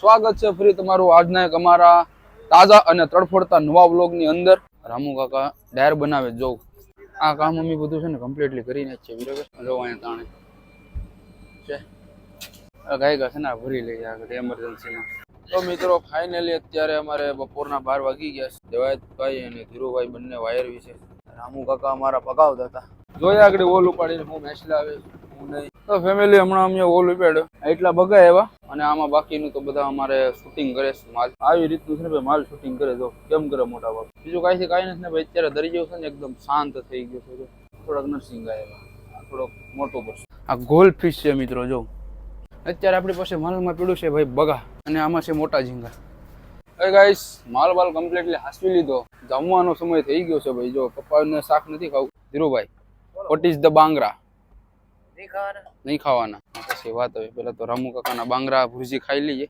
સ્વાગત છે ફરી તમારું આજના એક અમારા તાજા અને તડફડતા નવા વ્લોગની અંદર. રામુ કાકા ડાયર બનાવે જો આ કામ અમે બધું છે ને કમ્પ્લીટલી કરીને જ છે બરાબર? જો અહીંયા તાણે છે. ગાય ગા છે ને ભરી લઈએ આગળ એમરજન્સીમાં તો મિત્રો ફાઇનલી અત્યારે અમારે બપોરના બાર વાગી ગયા છે. દેવાયતભાઈ અને ધીરુભાઈ બંને વાયર વિશે. રામુ કાકા અમારા પગાવતા હતા. જોયા આગળ ઓલ ઉપાડીને હું મેચ લાવે હું નહીં. તો ફેમિલી હમણાં અમે ઓલ ઉપાડ્યો. એટલા બગા એવા. અને આમાં બાકીનું તો બધા અમારે શૂટિંગ કરે છે. માલ આવી રીતનું છે ને ભાઈ માલ શૂટિંગ કરે તો કેમ કરે મોટા ભાગ? બીજું કાંઈ છે કાંઈ નથી ને ભાઈ અત્યારે દરિયો છે ને એકદમ શાંત થઈ ગયો છે. થોડાક નરસિંહ આવ્યા થોડોક મોટો પડશે આ ગોલ ફિશ છે મિત્રો જો. અત્યારે આપણી પાસે માલમાં પીડું છે ભાઈ બગા. અને આમાં છે મોટા ઝીંગા. અરે ગાઈસ માલ બાલ કમ્પ્લીટલી હાસવી લીધો. જમવાનો સમય થઈ ગયો છે ભાઈ જો. પપ્પાને શાક નથી ખાવું. ધીરુભાઈ વોટ ઇઝ ધ બાંગરા? નહીં ખાવાના. પછી વાત હવે પેલા તો રામુ કાકાના બાંગરા ભુરજી ખાઈ લઈએ.